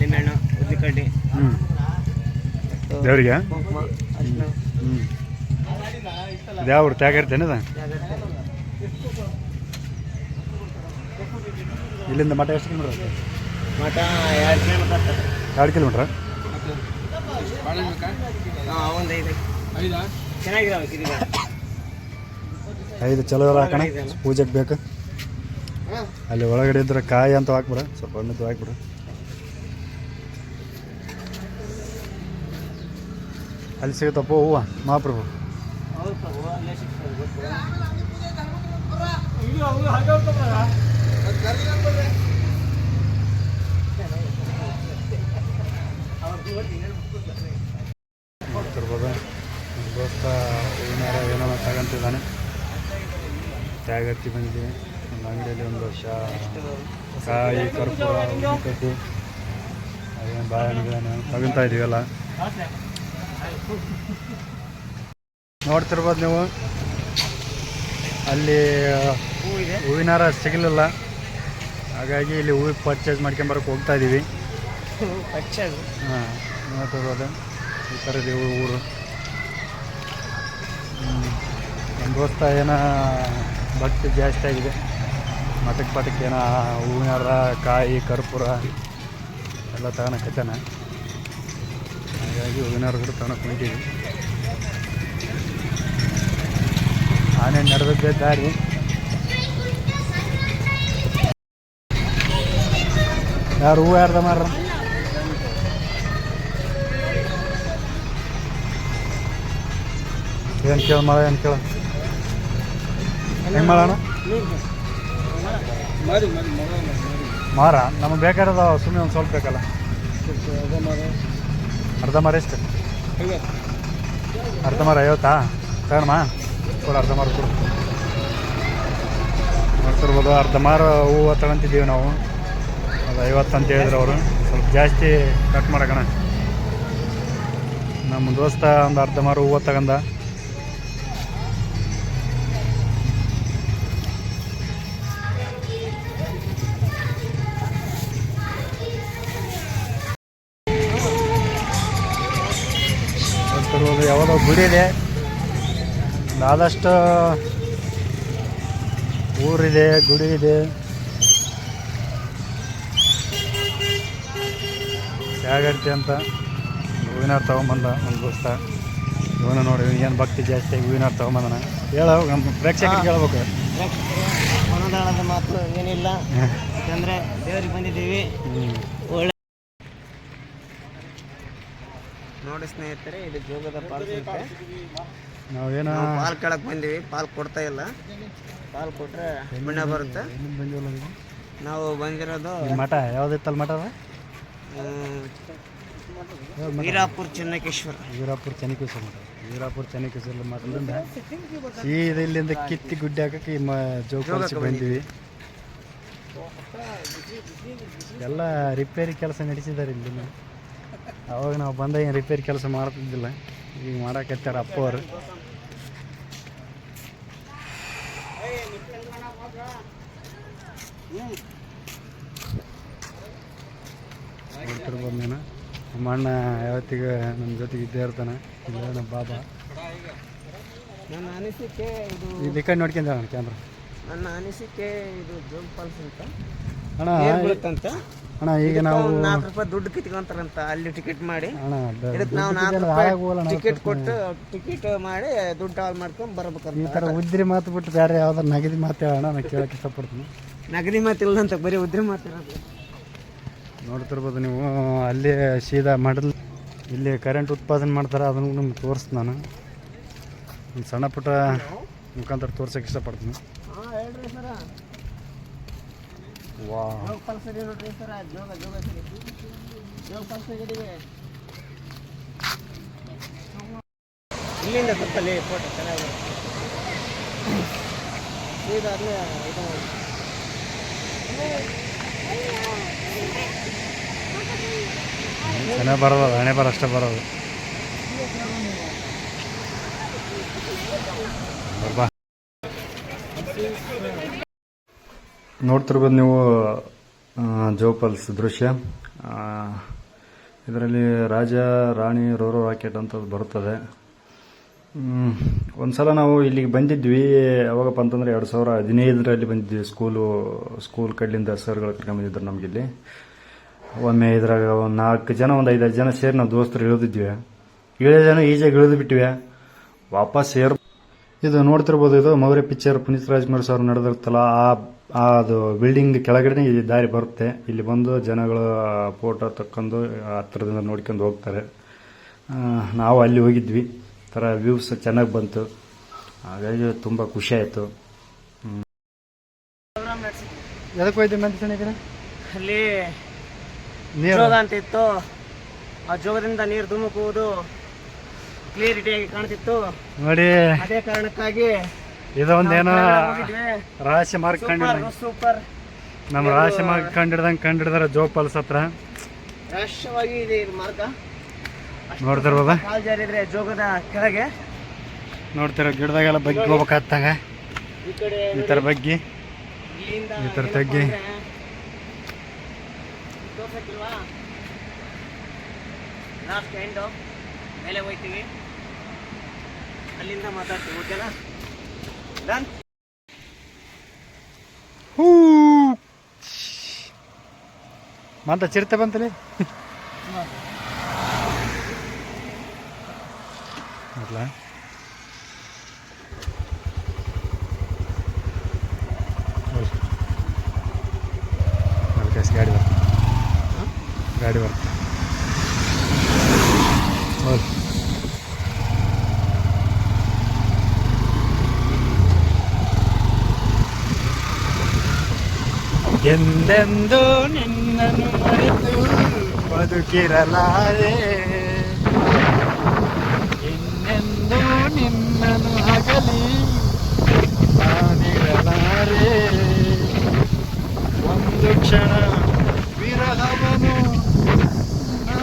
ನಿಂಬೆಹಣ್ಣು ಉದ್ದಿಕಡ್ಡಿ. ಹ್ಞೂ ದೇವರಿಗೆ? ಹ್ಞೂ ಯಾವ ಊರು ಇಲ್ಲಿಂದ ಮಠ ಎಷ್ಟು ಕಿಲೋಮೀಟ್ರ್ ಮಠ ಎರಡು ಕಿಲೋಮೀಟರ್ ಎರಡು ಕಿಲೋಮೀಟ್ರ್? ಹಾಂ ಒಂದು ಐದು? ಚಲೋ ಹಾಕೋಣ ಪೂಜೆಗೆ ಬೇಕು. ಅಲ್ಲಿ ಒಳಗಡೆ ಇದ್ರೆ ಕಾಯಿ ಅಂತ ಹಾಕ್ಬಿಡ, ಸ್ವಲ್ಪ ಹಣ್ಣದ್ದು ಹಾಕ್ಬಿಡ. ಅಲ್ಲಿ ಸಿಗುತ್ತಪ್ಪ ಹೂವು, ಮಹಾಪ್ರಭು. ಮಾಡ್ತಿರ್ಬೋದು ದೋಸ್ತ ಏನಾರ ಏನೋ ತಗೊಂತಿದ್ದಾನೆ. ತ್ಯಾಗತ್ತಿ ಬಂದಿದೆ ಒಂದು ಅಂಗಡಿಯಲ್ಲಿ ಒಂದು ಶಾ ಕಾಯಿ ಕರ್ಪೂರ ಅದೇನು ಬಾಳೆಹಣ್ಣು ತಗೊಂತಾ ಇದೀವಲ್ಲ. ನೋಡ್ತಿರ್ಬೋದು ನೀವು. ಅಲ್ಲಿ ಹೂವಿನಾರ ಸಿಗಲಿಲ್ಲ. ಹಾಗಾಗಿ ಇಲ್ಲಿ ಹೂವು ಪರ್ಚೇಸ್ ಮಾಡ್ಕೊಂಬರಕ್ಕೆ ಹೋಗ್ತಾ ಇದ್ದೀವಿ ಹಾಂ ನೋಡ್ತಿರ್ಬೋದು. ಈ ಥರದ ಇದೆ ಊರು. ನಮ್ಮ ದೋಸ್ತ ಏನೋ ಭಕ್ತಿ ಜಾಸ್ತಿ ಆಗಿದೆ. ಮಠಕ್ಕೆ ಪಟಕ್ಕೆ ಏನೋ ಹೂವಿನಾರ ಕಾಯಿ, ಕರ್ಪೂರ ಎಲ್ಲ ತಗೊಳಕತ್ತಾನ ಹಾಗಾಗಿ ಹೂವಿನ ಕೂಡ ತಗೊಳಕ್ಕೆ ಹೊಂಟೀವಿ. ಆನೆ ನಡೆದದ್ದೇ ದಾರಿ. ಯಾರು ಹೂವು ಯಾರ್ದ ಮಾರ ಏನು ಕೇಳ ಮಾಡ ಏನು ಕೇಳ? ಹೆಂಗೆ ಮಾಡೋಣ ಮಾರ ನಮಗೆ ಬೇಕಾರದ ಸುಮ್ಮನೆ ಒಂದು ಸ್ವಲ್ಪ ಬೇಕಲ್ಲ? ಅರ್ಧ ಮಾರ ಎಷ್ಟು? ಅರ್ಧ ಮಾರ ಐವತ್ತಾ? ತಗೋಣಮ್ಮ. ಕೊಡು ಅರ್ಧ ಮಾರು ಕೊಡು. ನೋಡ್ತಿರ್ಬೋದು ಅರ್ಧ ಮಾರು ಹೂವು ತಗೊಂತಿದ್ದೀವಿ ನಾವು. ಅದು ಐವತ್ತು ಅಂತ ಹೇಳಿದ್ರು ಅವರು. ಸ್ವಲ್ಪ ಜಾಸ್ತಿ ಕಟ್ ಮಾಡಕಣ. ನಮ್ಮ ದೋಸ್ತ ಒಂದು ಅರ್ಧ ಮಾರು ಹೂವು ತಗೊಂಡ ಗುಡಿ ಇದೆ ಆದಷ್ಟು ಊರಿದೆ ಗುಡಿ ಇದೆ. ಹೇಗೈತಿ ಅಂತ ಹೂವಿನ ತೊಗೊಂಬಂದ ಒಂದು ದೋಸ್ತ. ಇವನ ನೋಡಿ ಏನು ಭಕ್ತಿ ಜಾಸ್ತಿ ಹೂವಿನ ತೊಗೊಂಬಂದನ. ಹೇಳ ನಮ್ಮ ಪ್ರೇಕ್ಷಕರಿಗೆ ಹೇಳ್ಬೇಕು. ಮನದಾಳದ ಮಾತು ಏನಿಲ್ಲ. ಯಾಕಂದ್ರೆ ದೇವ್ರಿಗೆ ಬಂದಿದ್ದೀವಿ. ಒಳ್ಳೆ ನೋಡಿ ಸ್ನೇಹಿತರೆ ಇದು ಜೋಗದ ಪಾಲ್ ಸಂತೆ. ನಾವೇನೋ ನಾವು ಪಾಲ್ ಕಳಕ್ ಬಂದೀವಿ ಪಾಲ್ ಕೊಡ್ತಾ ಇಲ್ಲ. ಪಾಲ್ ಕೊಟ್ರೆ ಮಣ್ಣ ಬರುತ್ತೆ. ನಾವು ಬಂದಿರೋದು ಮಠ ಯಾವುದಿತ್ತಲ್ಲ ಮಠ ವೀರಾಪುರ ಚೆನ್ನಕೇಶ್ವರ. ವೀರಾಪುರ ಚೆನ್ನಕೇಶ್ವರ ಮಠ. ವೀರಾಪುರ ಚೆನ್ನಕೇಶ್ವರ ಮಠದಿಂದ ಈ ಇಲ್ಲಿಂದ ಕಿತ್ತಿ ಗುಡ್ಡೆ ಹಾಕಕ್ಕೆ ಈ ಮ ಬಂದೀವಿ. ಎಲ್ಲ ರಿಪೇರಿ ಕೆಲಸ ನಡೆಸಿದ್ದಾರೆ ಇಲ್ಲಿ ಅವಾಗ ನಾವು ಬಂದ ಏನು ರಿಪೇರಿ ಕೆಲಸ ಮಾಡ್ತಿದ್ದಿಲ್ಲ. ಈಗ ಮಾಡಕತ್ತಾರ ಅಪ್ಪ ಅವರು. ನೀನು. ನಮ್ಮ ಅಣ್ಣ ಯಾವತ್ತಿಗೆ ನಮ್ಮ ಜೊತೆಗೆ ಇದ್ದೇ ಇರ್ತಾನೆ. ಇಲ್ಲ ನಮ್ಮ ಬಾಬಾ. ನನ್ನ ಅನಿಸಿಕೆ ಇದು ಇಲ್ಲಿ ಕಡೆ ನೋಡ್ಕೊಂಡ ಕ್ಯಾಮ್ರಾ ನನ್ನ ಅನಿಸಿಕೆ ಇದು ಜೋಗ್ ಫಾಲ್ಸ್ ಅಂತ. ಅಣ್ಣ ಬೀಳುತ್ತಂತ ಅಣ್ಣ ಈಗ ನಾವು ನಾಲ್ಕು ರೂಪಾಯಿ ದುಡ್ಡು ಕಿತ್ಕೊಂತಾರಂತ ಅಲ್ಲಿ ಟಿಕೆಟ್ ಮಾಡಿ. ಅಣ್ಣ ಇದಕ್ಕೆ ನಾವು ನಾಲ್ಕು ರೂಪಾಯಿ ಟಿಕೆಟ್ ಕೊಟ್ಟು ಟಿಕೆಟ್ ಮಾಡಿ ದುಡ್ಡು ಹಾಳು ಮಾಡ್ಕೊಂಡು ಈ ಬರ್ಬೇಕಂತ ಥರ ಉದ್ರಿ ಮಾತು ಬಿಟ್ಟು ಬೇರೆ ಯಾವ್ದಾರು ನಗದಿ ಮಾತು ಹೇಳೋಣ ನಾನು ಕೇಳಕ್ಕೆ ಇಷ್ಟಪಡ್ತೀನಿ. ನಗದಿ ಮಾತಿಲ್ಲ ಅಂತ ಬರೀ ಉದ್ರಿ ಮಾತಿರೋದು ನೋಡ್ತಿರ್ಬೋದು ನೀವು ಅಲ್ಲಿ ಸೀದಾ ಮಾಡಲ್ ಇಲ್ಲಿ ಕರೆಂಟ್ ಉತ್ಪಾದನೆ ಮಾಡ್ತಾರೆ ಅದನ್ನು ನಿಮ್ಗೆ ತೋರಿಸ್ತೀನಿ ನಾನು. ಸಣ್ಣ ಪುಟ್ಟ ಮುಖಾಂತರ ತೋರ್ಸೋಕೆ ಇಷ್ಟಪಡ್ತೀನಿ. ಹಾಂ ಹೇಳ್ರಿ ಸರ. ನೋಡ್ರಿ ಇಲ್ಲಿಂದ ಫೋಟೋ ಚೆನ್ನಾಗಿ ಅಲ್ಲೇ ಇದು. ಚೆನ್ನಾಗಿ ಬರೋದು ಹಣೆ ಬರ ಅಷ್ಟೇ ಬರೋದು ಬರ್ಬಾ ನೋಡ್ತಿರ್ಬೋದು ನೀವು ಜೋಪಲ್ಸ್ ದೃಶ್ಯ. ಇದರಲ್ಲಿ ರಾಜ, ರಾಣಿ, ರೋರೋ ರಾಕೆಟ್ ಅಂತ ಬರುತ್ತದೆ. ಒಂದು ಸಲ ನಾವು ಇಲ್ಲಿಗೆ ಬಂದಿದ್ವಿ. ಯಾವಾಗಪ್ಪ ಅಂತಂದರೆ ಎರಡು ಸಾವಿರ ಹದಿನೈದರಲ್ಲಿ ಬಂದಿದ್ವಿ ಸ್ಕೂಲು ಸ್ಕೂಲ್ ಕಡೆಯಿಂದ ಸರ್ಗಳು ಕರ್ಕೊಂಬಂದಿದ್ರು ನಮಗಿಲ್ಲಿ. ಒಮ್ಮೆ ಇದ್ರಾಗ ಒಂದು ನಾಲ್ಕು ಜನ, ಒಂದು ಐದು ಜನ ಸೇರಿ ನಾವು ದೋಸ್ತರು ಇಳಿದಿದ್ವಿ. ಏಳು ಜನ ಈಜಾಗಿ ಇಳಿದು ಬಿಟ್ವಿ. ವಾಪಸ್ ಸೇರ್ ಇದು ನೋಡ್ತಿರ್ಬೋದು, ಇದು ಮೌರ್ಯ ಪಿಕ್ಚರ್ ಪುನೀತ್ ರಾಜ್ಕುಮಾರ್ ಸರ್ ನಡೆದಿರ್ತಲ್ಲ ಆ ಅದು ಬಿಲ್ಡಿಂಗ್ ಕೆಳಗಡೆ ಈ ದಾರಿ ಬರುತ್ತೆ. ಇಲ್ಲಿ ಬಂದು ಜನಗಳು ಫೋಟೋ ತಕ್ಕೊಂಡು ಹತ್ರದಿಂದ ನೋಡ್ಕೊಂಡು ಹೋಗ್ತಾರೆ. ನಾವು ಅಲ್ಲಿ ಹೋಗಿದ್ವಿ. ಥರ ವ್ಯೂಸ್ ಚೆನ್ನಾಗಿ ಬಂತು. ಹಾಗಾಗಿ ತುಂಬ ಖುಷಿ ಆಯಿತು. ಎದಕ್ಕೆ ಹೋಯ್ತು ಮೆಂತಣಿಗೆ ಅಲ್ಲಿ ನೀರು. ಜೋಗ ಅಂತ ಇತ್ತು. ಆ ಜೋಗದಿಂದ ನೀರು ಧುಮುಕುವುದು ಕ್ಲಿಯರಿಟಿಯಾಗಿ ಕಾಣ್ತಿತ್ತು. ನೋಡಿ. ಅದೇ ಕಾರಣಕ್ಕಾಗಿ ಇದೊಂದೇನೋ ರಾಶಿ ಮಾರ್ಕ್ ಕಂಡಿಡ್ದಂಗೆ. ಸೂಪರ್. ನಮ್ಮ ರಾಶಿ ಮಾರ್ಕ್ ಕಂಡಿಡ್ದಂಗೆ ಕಂಡಿಡ್ದಾರೆ ಜೋಪಾಲ್ಸ್ ಹತ್ರ. ರಹಸ್ಯವಾಗಿ ಇದೆ ಇದು ಮಾರ್ಗ. ನೋಡ್ತಿರ್ಬೋದ? ಕಾಲ್ ಜಾರಿದ್ರೆ ಜೋಗದ ಕೆಳಗೆ. ನೋಡ್ತಿರೋ ಗಿಡದಾಗೆಲ್ಲ ಬಗ್ಗಿ ಹೋಗ್ಬೇಕಾಗ ಈ ಥರ ಬಗ್ಗಿ. ಈ ಥರ ತಗ್ಗಿ. ಲಾಸ್ಟ್ ಎಂಡು ಮೇಲೆ ಹೋಯ್ತೀವಿ ಅಲ್ಲಿಂದ ಮಾತಾಡ್ತೀವಿ ಓಕೆನಾ ಡನ್ ಹೂ. ಮಂತ ಚಿರತೆ ಬಂತಲಿ ಅದಕ್ಕೆ ಗಾಡಿ ಬರ್ತದೆ ಗಾಡಿ ಬರ್ತದೆ ಹೌದು ಎಂದೆಂದು ನಿನ್ನನ್ನು ಮರೆತು ಬದುಕಿರಲಾರೆ. ಇನ್ನೆಂದು ನಿನ್ನನ್ನು ಹಗಲಿ ನಾನಿರಲಾರೆ ಒಂದು ಕ್ಷಣ ವಿರಹವನು ನಾ